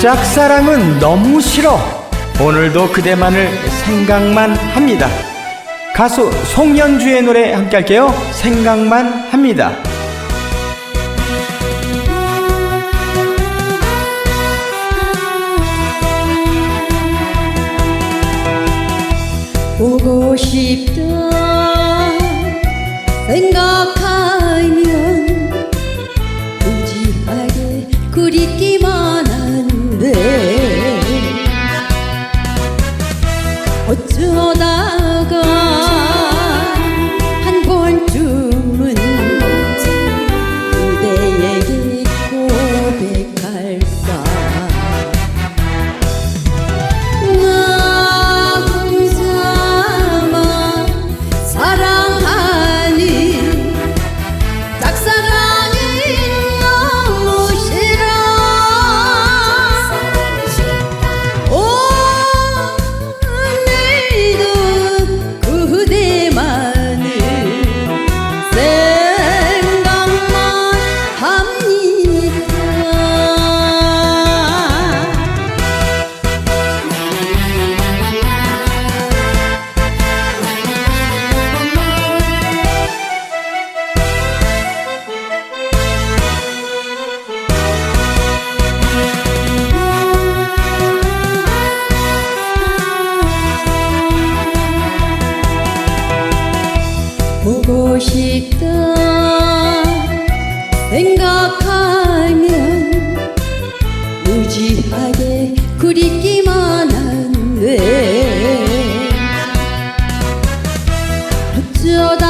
짝사랑은 너무 싫어. 오늘도 그대만을 생각만 합니다. 가수 송년주의 노래 함께 할게요. 생각만 합니다. 보고 싶다 생각하면 굳이 하게 그립게 no 보고 싶다. 생각하면 무지하게 그립기만 한데. 어쩌다